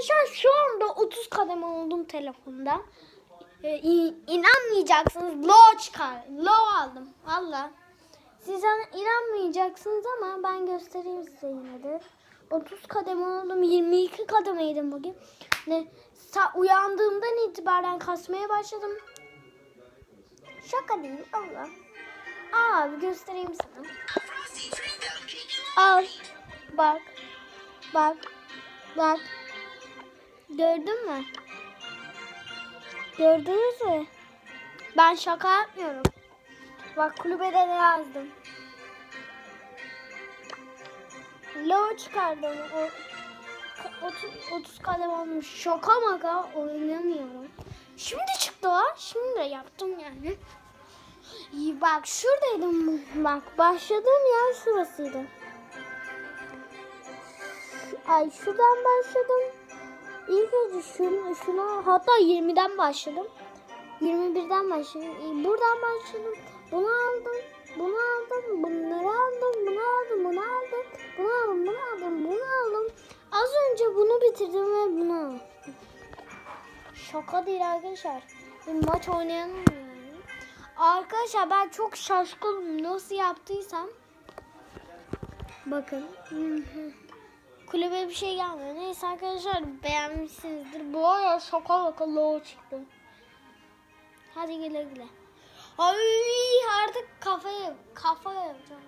Arkadaşlar şu anda 30 kademe oldum telefonda. Ee, in- inanmayacaksınız. Low çıkar. Low aldım. Valla. Siz inanmayacaksınız ama ben göstereyim size yine de. 30 kademe oldum. 22 kademeydim bugün. Ne sa- uyandığımdan itibaren kasmaya başladım. Şaka değil Allah. Aa bir göstereyim sana. Al. Bak. Bak. Bak. Gördün mü? Gördünüz mü? Ben şaka yapmıyorum. Bak kulübede ne yazdım. Low çıkardım. O, 30, 30 kadem olmuş. Şaka maka oynamıyorum. Şimdi çıktı o. Şimdi de yaptım yani. İyi bak şuradaydım. Bak başladığım yer şurasıydı. Ay şuradan başladım. İlk önce şunu, şuna hatta 20'den başladım. 21'den başladım. Buradan başladım. Bunu aldım. Bunu aldım. Bunları aldım. Bunu aldım. Bunu aldım. Bunu aldım. Bunu aldım. Bunu aldım. Az önce bunu bitirdim ve bunu. Şaka değil arkadaşlar. Bir maç oynayalım yani? Arkadaşlar ben çok şaşkınım. Nasıl yaptıysam. Bakın. Kulübe bir şey gelmiyor. Neyse arkadaşlar beğenmişsinizdir. Bu arada şaka baka low çıktı. Hadi güle güle. Ay artık kafaya kafa yapacağım.